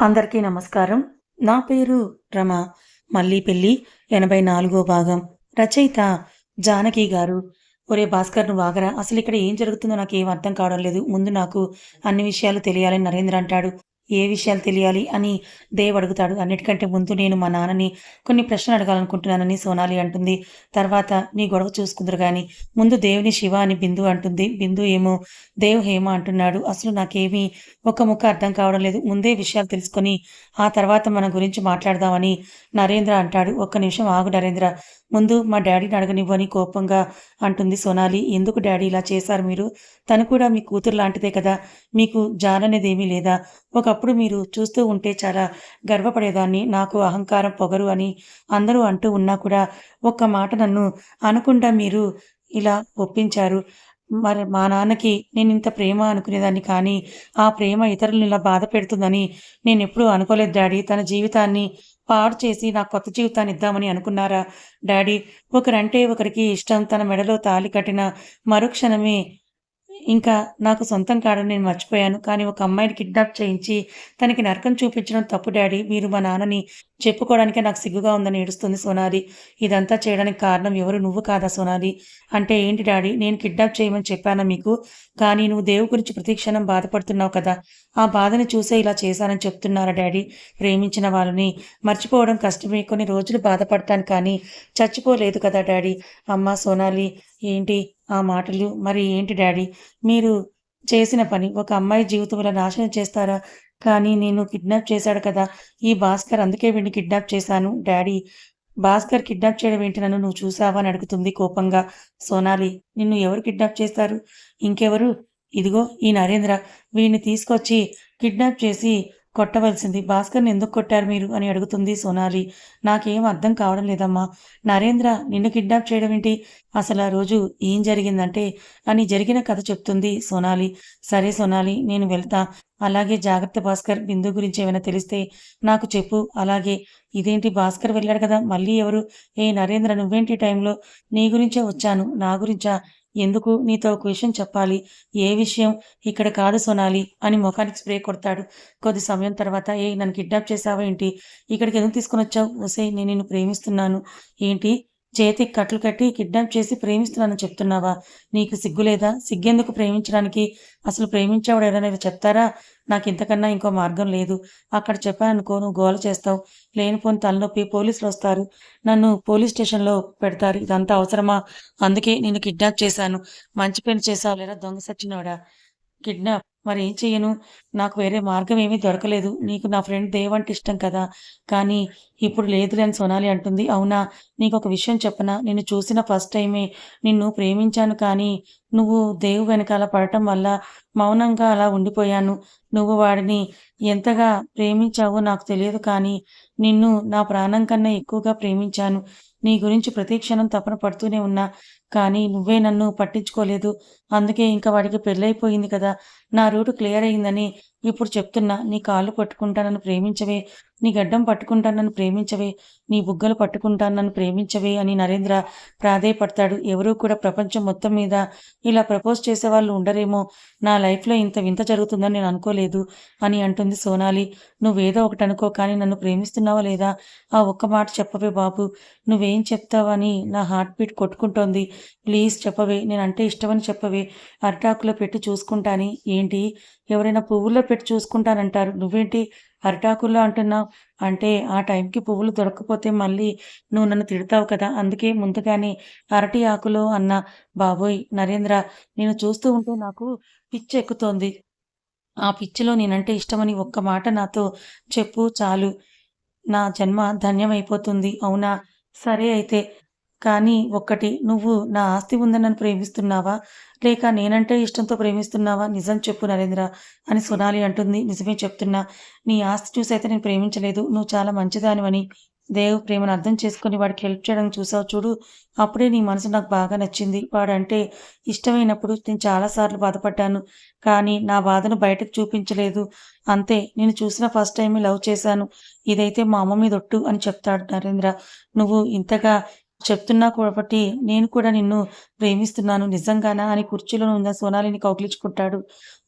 అందరికీ నమస్కారం. నా పేరు రమ. మళ్ళీ పెళ్ళి ఎనభై నాలుగో భాగం. రచయిత జానకి గారు. ఒరే భాస్కర్ నువ్వు ఆగరా? అసలు ఇక్కడ ఏం జరుగుతుందో నాకు ఏం అర్థం కావడం లేదు. ముందు నాకు అన్ని విషయాలు తెలియాలని నరేంద్ర అంటాడు. ఏ విషయాలు తెలియాలి అని దేవ్ అడుగుతాడు. అన్నిటికంటే ముందు నేను మా నాన్నని కొన్ని ప్రశ్నలు అడగాలనుకుంటున్నానని సోనాలి అంటుంది. తర్వాత నీ గొడవ చూసుకుందరు కానీ ముందు దేవుని శివ అని బిందు అంటుంది. బిందు ఏమో దేవ్ హేమ అంటున్నాడు. అసలు నాకేమీ ఒక ముక్క అర్థం కావడం లేదు. ముందే విషయాలు తెలుసుకొని ఆ తర్వాత మన గురించి మాట్లాడదామని నరేంద్ర అంటాడు. ఒక్క నిమిషం ఆగు నరేంద్ర. ముందు మా డాడీని అడగనివ్వని కోపంగా అంటుంది సోనాలి. ఎందుకు డాడీ ఇలా చేశారు మీరు? తను కూడా మీ కూతురు లాంటిదే కదా. మీకు జాలనేదేమీ లేదా? ఒకప్పుడు అప్పుడు మీరు చూస్తూ ఉంటే చాలా గర్వపడేదాన్ని. నాకు అహంకారం పొగరు అని అందరూ అంటూ ఉన్నా కూడా ఒక్క మాట నన్ను అనకుండా మీరు ఇలా ఒప్పించారు. మరి మా నాన్నకి నేను ఇంత ప్రేమ అనుకునేదాన్ని కానీ ఆ ప్రేమ ఇతరులను ఇలా బాధ పెడుతుందని నేను ఎప్పుడూ అనుకోలేదు డాడీ. తన జీవితాన్ని పాడు చేసి నా కొత్త జీవితాన్ని ఇద్దామని అనుకున్నారా? డాడీ ఒకరంటే ఒకరికి ఇష్టం తన మెడలో తాళి కట్టిన మరుక్షణమే ఇంకా నాకు సొంతం కాడని నేను మర్చిపోయాను. కానీ ఒక అమ్మాయిని కిడ్నాప్ చేయించి తనకి నరకం చూపించడం తప్పు డాడీ. మీరు మా నాన్నని చెప్పుకోవడానికే నాకు సిగ్గుగా ఉందని ఏడుస్తుంది సోనాలి. ఇదంతా చేయడానికి కారణం ఎవరు? నువ్వు కాదా సోనాలి? అంటే ఏంటి డాడీ? నేను కిడ్నాప్ చేయమని చెప్పానా మీకు? కానీ నువ్వు దేవు గురించి ప్రతిక్షణం బాధపడుతున్నావు కదా. ఆ బాధని చూసే ఇలా చేశానని చెప్తున్నారా డాడీ? ప్రేమించిన వాళ్ళని. మర్చిపోవడం కష్టమే. కొన్ని రోజులు బాధపడతాను కానీ చచ్చిపోలేదు కదా డాడీ. అమ్మ సోనాలి ఏంటి? ఆ మాటలు. మరి ఏంటి డాడీ? మీరు చేసిన పని ఒక అమ్మాయి జీవితంలో నాశనం చేస్తారా? కానీ నేను కిడ్నాప్ చేశాడు కదా. ఈ భాస్కర్ అందుకే వీడిని కిడ్నాప్ చేశాను. డాడీ భాస్కర్ కిడ్నాప్ చేయడం ఏంటి నన్ను? నువ్వు చూసావా అని అడుగుతుంది కోపంగా సోనాలి. నిన్ను ఎవరు కిడ్నాప్ చేస్తారు? ఇంకెవరు? ఇదిగో ఈ నరేంద్ర. వీడిని తీసుకొచ్చి కిడ్నాప్ చేసి కొట్టవలసింది. భాస్కర్ని ఎందుకు కొట్టారు మీరు? అని అడుగుతుంది సోనాలి. నాకేం అర్థం కావడం లేదమ్మా. నరేంద్ర నిన్ను కిడ్నాప్ చేయడం ఏంటి? అసలు ఆ రోజు ఏం జరిగిందంటే అని జరిగిన కథ చెప్తుంది సోనాలి. సరే సోనాలి నేను వెళ్తా. అలాగే జాగ్రత్త భాస్కర్ బిందు గురించి ఏమైనా తెలిస్తే నాకు చెప్పు. అలాగే ఇదేంటి భాస్కర్ వెళ్ళాడు కదా? మళ్ళీ ఎవరు? ఏ నరేంద్ర నువ్వేంటి టైంలో? నీ గురించే వచ్చాను. నా గురించా? ఎందుకు నీతో ఒక విషయం చెప్పాలి? ఏ విషయం ఇక్కడ కాదు సొనాలి అని ముఖానికి స్ప్రే కొడతాడు. కొద్ది సమయం తర్వాత ఏ నన్ను కిడ్నాప్ చేసావా ఏంటి? ఇక్కడికి ఎందుకు తీసుకుని వచ్చావు? ఒసే నేను నిన్ను ప్రేమిస్తున్నాను. ఏంటి? చేతికి కట్లు కట్టి కిడ్నాప్ చేసి ప్రేమిస్తున్నానని చెప్తున్నావా? నీకు సిగ్గు లేదా సిగ్గెందుకు ప్రేమించడానికి? అసలు ప్రేమించేవాడు ఎవరైనా చెప్తారా? నాకు ఇంతకన్నా ఇంకో మార్గం లేదు. అక్కడ చెప్పాననుకో నువ్వు గోల చేస్తావు. లేనిపోని తలనొప్పి పోలీసులు వస్తారు. నన్ను పోలీస్ స్టేషన్లో పెడతారు. ఇదంతా అవసరమా? అందుకే నేను కిడ్నాప్ చేశాను. మంచి పని చేసావు లేదా దొంగ సచ్చినవాడా కిడ్నాప్ మరి ఏం చెయ్యను? నాకు వేరే మార్గం ఏమీ దొరకలేదు. నీకు నా ఫ్రెండ్ దేవ్ అంటే ఇష్టం కదా? కానీ ఇప్పుడు లేదులే అని సోనాలి అంటుంది. అవునా? నీకు ఒక విషయం చెప్పనా? నిన్ను చూసిన ఫస్ట్ టైమే నిన్ను ప్రేమించాను కానీ నువ్వు దేవు వెనకాల పడటం వల్ల మౌనంగా అలా ఉండిపోయాను. నువ్వు వాడిని ఎంతగా ప్రేమించావో నాకు తెలియదు కానీ నిన్ను నా ప్రాణం కన్నా ఎక్కువగా ప్రేమించాను. నీ గురించి ప్రతి క్షణం తపన పడుతూనే ఉన్నా కానీ నువ్వే నన్ను పట్టించుకోలేదు. అందుకే ఇంకా వాడికి పెళ్ళైపోయింది కదా? నా రూటు క్లియర్ అయిందని ఇప్పుడు చెప్తున్నా. నీ కాళ్ళు పట్టుకుంటానని ప్రేమించవే. నీ గడ్డం పట్టుకుంటానని ప్రేమించవే. నీ బుగ్గలు పట్టుకుంటానని ప్రేమించవే అని నరేంద్ర ప్రాధేయపడతాడు. ఎవరూ కూడా ప్రపంచం మొత్తం మీద ఇలా ప్రపోజ్ చేసే వాళ్ళు ఉండరేమో. నా లైఫ్లో ఇంత వింత జరుగుతుందని నేను అనుకోలేదు అని అంటుంది సోనాలి. నువ్వేదో ఒకటి అనుకో కానీ నన్ను ప్రేమిస్తున్నావా లేదా? ఆ ఒక్క మాట చెప్పవే బాబు. నువ్వేం చెప్తావని నా హార్ట్ బీట్ కొట్టుకుంటోంది. ప్లీజ్ చెప్పవే. నేనంటే ఇష్టమని చెప్పవే. అరిటాకులో పెట్టి చూసుకుంటాని. ఏంటి? ఎవరైనా పువ్వుల్లో పెట్టి చూసుకుంటానంటారు నువ్వేంటి అరిటాకుల్లో అంటున్నావు? అంటే ఆ టైంకి పువ్వులు దొరకకపోతే మళ్ళీ నువ్వు నన్ను తిడతావు కదా. అందుకే ముందుగానే అరటి ఆకులో అన్న బాబోయ్ నరేంద్ర నేను చూస్తూ ఉంటే నాకు పిచ్చి ఎక్కుతోంది. ఆ పిచ్చిలో నేనంటే ఇష్టమని ఒక్క మాట నాతో చెప్పు చాలు. నా జన్మ ధన్యమైపోతుంది. అవునా? సరే అయితే. కానీ ఒక్కటి నువ్వు నా ఆస్తి ఉందని నన్ను ప్రేమిస్తున్నావా? లేక నేనంటే ఇష్టంతో ప్రేమిస్తున్నావా? నిజం చెప్పు నరేంద్ర అని సొనాలి అంటుంది. నిజమే చెప్తున్నా నీ ఆస్తి చూసి అయితే నేను ప్రేమించలేదు. నువ్వు చాలా మంచిదానివని దేవు ప్రేమను అర్థం చేసుకుని వాడికి హెల్ప్ చేయడం చూసావు చూడు అప్పుడే నీ మనసు నాకు బాగా నచ్చింది. వాడంటే ఇష్టమైనప్పుడు నేను చాలాసార్లు బాధపడ్డాను కానీ నా బాధను బయటకు చూపించలేదు. అంతే నేను చూసిన ఫస్ట్ టైం లవ్ చేశాను. ఇదైతే మా అమ్మ మీద ఒట్టు అని చెప్తాడు నరేంద్ర. నువ్వు ఇంతగా చెప్తున్నా కాబట్టి నేను కూడా నిన్ను ప్రేమిస్తున్నాను నిజంగానా అని కుర్చీలో ఉన్న సోనాలిని కౌకిలించుకుంటాడు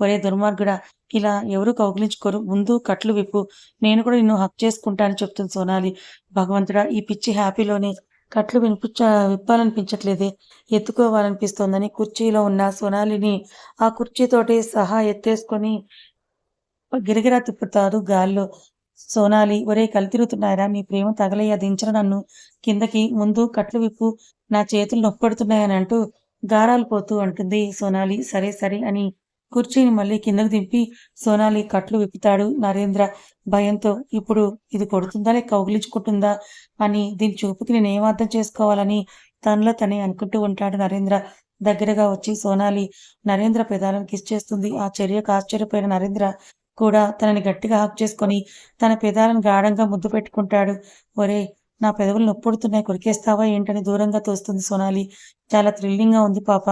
ఒరే దుర్మార్గుడా! ఇలా ఎవరు కౌగిలించుకోరు. ముందు కట్లు విప్పు. నేను కూడా నిన్ను హక్ చేసుకుంటా అని చెప్తుంది సోనాలి. భగవంతుడా! ఈ పిచ్చి హ్యాపీలోనే కట్లు వినిపించ విప్పాలనిపించట్లేదే. ఎత్తుకోవాలనిపిస్తోందని కుర్చీలో ఉన్న సోనాలిని ఆ కుర్చీతోటి సహా ఎత్తేసుకొని గిరగిరా తిప్పుతాడు గాల్లో. సోనాలి ఒరేయ్ కలితిరుతున్నాయరా నీ ప్రేమ తగలయ్యా దించరా నన్ను కిందకి ముందు కట్లు విప్పు నా చేతులు నొప్పడుతున్నాయని అంటూ గారాలు పోతూ అంటుంది సోనాలి. సరే సరే అని కుర్చీని మళ్ళీ కిందకు దింపి సోనాలి కట్లు విప్పుతాడు నరేంద్ర భయంతో. ఇప్పుడు ఇది కొడుతుందా లేక కౌగిలించుకుంటుందా అని దీని చూపుకి నేనేం అర్థం చేసుకోవాలని తనలో తనే అనుకుంటూ ఉంటాడు నరేంద్ర. దగ్గరగా వచ్చి సోనాలి నరేంద్ర పెదాలను కిస్ చేస్తుంది. ఆ చర్యకు ఆశ్చర్యపోయిన నరేంద్ర కూడా తనని గట్టిగా హగ్ చేసుకొని తన పెదాలను గాఢంగా ముద్దు పెట్టుకుంటాడు. ఒరే నా పెదవులు నొప్పుడుతున్నాయి కొరికేస్తావా ఏంటని దూరంగా తోస్తుంది సోనాలి. చాలా థ్రిల్లింగ్‌గా ఉంది పాప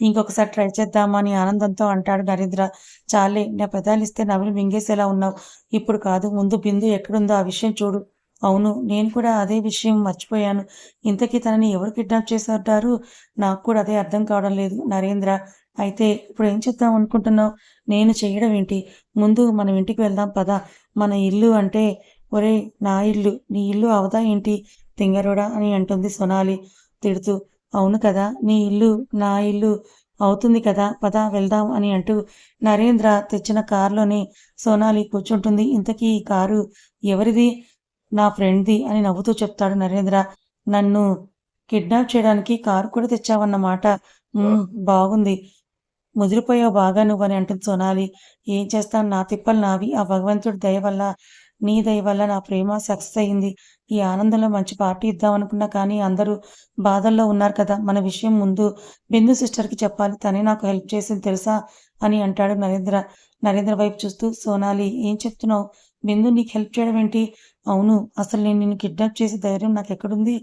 ఇంకొకసారి ట్రై చేద్దామా అని ఆనందంతో అంటాడు నరేంద్ర. చాలే నా పెదాలిస్తే నవ్వులు మింగేసేలా ఉన్నావు. ఇప్పుడు కాదు ముందు బిందు ఎక్కడుందో ఆ విషయం చూడు. అవును నేను కూడా అదే విషయం మర్చిపోయాను. ఇంతకీ తనని ఎవరు కిడ్నాప్ చేసుంటారు? నాకు కూడా అదే అర్థం కావడం లేదు నరేంద్ర. అయితే ఇప్పుడు ఏం చేద్దాం అనుకుంటున్నావు? నేను చేయడం ఏంటి? ముందు మనం ఇంటికి వెళ్దాం పదా మన ఇల్లు అంటే ఒరేయ్! నా ఇల్లు. నీ ఇల్లు అవదా ఏంటి తింగరోడా అని అంటుంది సోనాలి తిడుతూ. అవును కదా! నీ ఇల్లు నా ఇల్లు అవుతుంది కదా! పద వెళ్దాం అని అంటూ నరేంద్ర తెచ్చిన కారులోనే సోనాలి కూర్చుంటుంది. ఇంతకీ ఈ కారు ఎవరిది? నా ఫ్రెండ్‌ది అని నవ్వుతూ చెప్తాడు నరేంద్ర. నన్ను కిడ్నాప్ చేయడానికి కారు కూడా తెచ్చావన్నమాట. బాగుంది. ముదిరిపోయావు బాగా నువ్వు అని అంటుంది సోనాలి. ఏం చేస్తాను నా తిప్పలు నావి. ఆ భగవంతుడి దయ వల్ల, నీ దయ వల్ల నా ప్రేమ సక్సెస్ అయింది. ఈ ఆనందంలో మంచి పార్టీ ఇద్దామనుకున్నా కానీ అందరూ బాధల్లో ఉన్నారు కదా! మన విషయం ముందు బిందు సిస్టర్‌కి చెప్పాలి. తనే నాకు హెల్ప్ చేసింది తెలుసా? అని అంటాడు నరేంద్ర. నరేంద్ర వైపు చూస్తూ సోనాలి ఏం చెప్తున్నావు? బిందు నీకు హెల్ప్ చేయడం ఏంటి? అవును. అసలు నేను నిన్ను కిడ్నాప్ చేసే ధైర్యం నాకు ఎక్కడుంది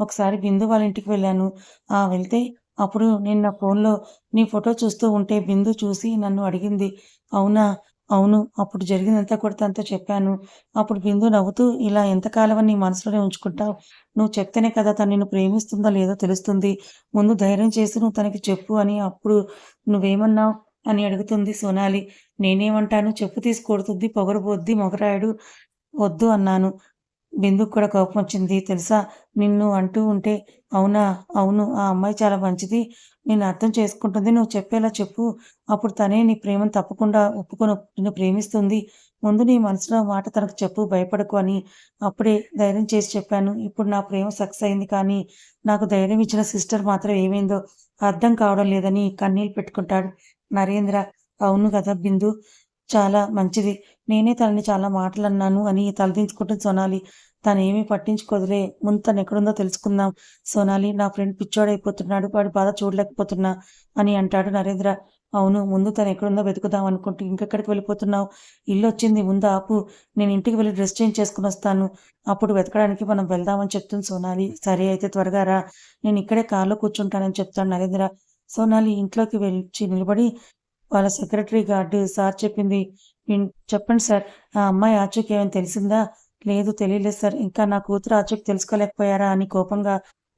ఒకసారి బిందు వాళ్ళ ఇంటికి వెళ్ళాను. ఆ! వెళ్తే అప్పుడు నేను నా ఫోన్‌లో నీ ఫోటో చూస్తూ ఉంటే బిందు చూసి నన్ను అడిగింది. అవునా? అవును. అప్పుడు జరిగిందంతా కూడా తనతో చెప్పాను. అప్పుడు బిందు నవ్వుతూ ఇలా ఎంతకాలం నీ మనసులోనే ఉంచుకుంటావు? నువ్వు చెప్తేనే కదా తను నిన్ను ప్రేమిస్తుందో లేదో తెలుస్తుంది. ముందు ధైర్యం చేసి నువ్వు తనకి చెప్పు అని అప్పుడు నువ్వేమన్నావు? అని అడుగుతుంది సోనాలి. నేనేమంటాను చెప్పు తీసుకొడుతుంది పొగరుబోద్ది మొగరాయుడు వద్దు అన్నాను. బిందుకు కూడా కోపం వచ్చింది తెలుసా నిన్ను అంటూ ఉంటే అవునా? అవును. ఆ అమ్మాయి చాలా మంచిది. నేను అర్థం చేసుకుంటుంది. నువ్వు చెప్పేలా చెప్పు. అప్పుడు తనే నీ ప్రేమను తప్పకుండా ఒప్పుకొని నిన్ను ప్రేమిస్తుంది. ముందు నీ మనసులో మాట తనకు చెప్పు భయపడకు అని అప్పుడే ధైర్యం చేసి చెప్పాను. ఇప్పుడు నా ప్రేమ సక్సెస్ అయింది కానీ నాకు ధైర్యం ఇచ్చిన సిస్టర్ మాత్రం ఏమైందో అర్థం కావడం లేదని కన్నీళ్ళు పెట్టుకుంటాడు నరేంద్ర. అవును కదా బిందు చాలా మంచిది. నేనే తనని చాలా మాటలు అన్నాను అని తలదించుకుంటూ సోనాలి. తనేమీ పట్టించుకోదులే. ముందు తనెక్కడుందో తెలుసుకుందాం. సోనాలి నా ఫ్రెండ్ పిచ్చోడైపోతున్నాడు. వాడి బాధ చూడలేకపోతున్నా అని అంటాడు నరేంద్ర. అవును. ముందు తను ఎక్కడుందో వెతుకుదాం అనుకుంటూ ఇంకెక్కడికి వెళ్ళిపోతున్నావు? ఇల్లొచ్చింది ముందు ఆపు. నేను ఇంటికి వెళ్ళి డ్రెస్ చేంజ్ చేసుకుని వస్తాను అప్పుడు వెతకడానికి మనం వెళ్దామని చెప్తుంది సోనాలి. సరే అయితే త్వరగా రా. నేను ఇక్కడే కార్‌లో కూర్చుంటానని చెప్తాను నరేంద్ర. సోనాలి ఇంట్లోకి వెళ్ళి నిలబడి వాళ్ళ సెక్రటరీ గార్డు సార్ చెప్పింది చెప్పండి సార్. ఆ అమ్మాయి ఆచూక్ ఏమైనా తెలిసిందా? లేదు తెలియలేదు సార్. ఇంకా నా కూతురు ఆచూక్ తెలుసుకోలేకపోయారా? అని కోపంగా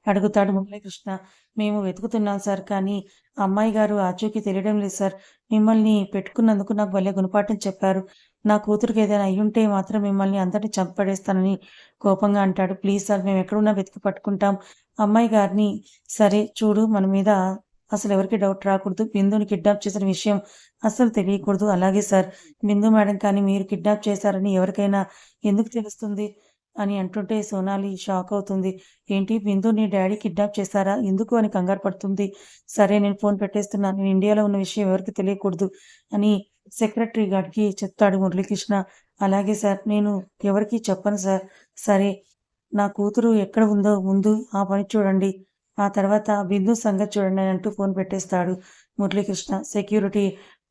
అడుగుతాడు మురళీకృష్ణ. మేము వెతుకుతున్నాం సార్. కానీ అమ్మాయి గారు ఆచూకీ తెలియడం లేదు సార్. మిమ్మల్ని పెట్టుకున్నందుకు నాకు భలే గుణపాఠం చెప్పారు. నా కూతురికి ఏదైనా అయ్యుంటే మాత్రం మిమ్మల్ని అందరిని చంపడేస్తానని కోపంగా అంటాడు. ప్లీజ్ సార్ మేమెక్కడున్నా వెతికి పట్టుకుంటాం. అమ్మాయి గారిని సరే చూడు మన మీద అసలు ఎవరికి డౌట్ రాకూడదు. బిందుని కిడ్నాప్ చేసిన విషయం అస్సలు తెలియకూడదు. అలాగే సార్. బిందు మేడం కానీ మీరు కిడ్నాప్ చేశారని ఎవరికైనా ఎందుకు తెలుస్తుంది? అని అంటుంటే సోనాలి షాక్ అవుతుంది. ఏంటి బిందు నీ డాడీ కిడ్నాప్ చేశారా? ఎందుకు? అని కంగారు పడుతుంది. సరే నేను ఫోన్ పెట్టేస్తున్నా. నేను ఇండియాలో ఉన్న విషయం ఎవరికి తెలియకూడదు అని సెక్రటరీ గార్డ్‌కి చెప్తాడు మురళీకృష్ణ. అలాగే సార్. నేను ఎవరికీ చెప్పను సార్. సరే. నా కూతురు ఎక్కడ ఉందో ముందు ఆ పని చూడండి. ఆ తర్వాత బిందు సంగతి చూడండి అంటూ ఫోన్ పెట్టేస్తాడు మురళీకృష్ణ. సెక్యూరిటీ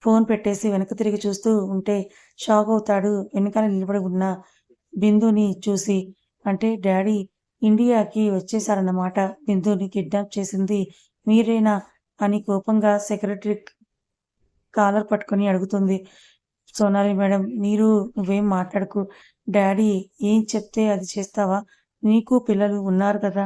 ఫోన్ పెట్టేసి వెనక తిరిగి చూస్తూ ఉంటే షాక్ అవుతాడు వెనకాల నిలబడి ఉన్న బిందుని చూసి. అంటే డాడీ ఇండియాకి వచ్చేసారన్నమాట. బిందుని కిడ్నాప్ చేసింది మీరేనా? అని కోపంగా సెక్రటరీ కాలర్ పట్టుకొని అడుగుతుంది. సోనాలి మేడం మీరు నువ్వేం మాట్లాడకు. డాడీ ఏం చెప్తే అది చేస్తావా? నీకు పిల్లలు ఉన్నారు కదా!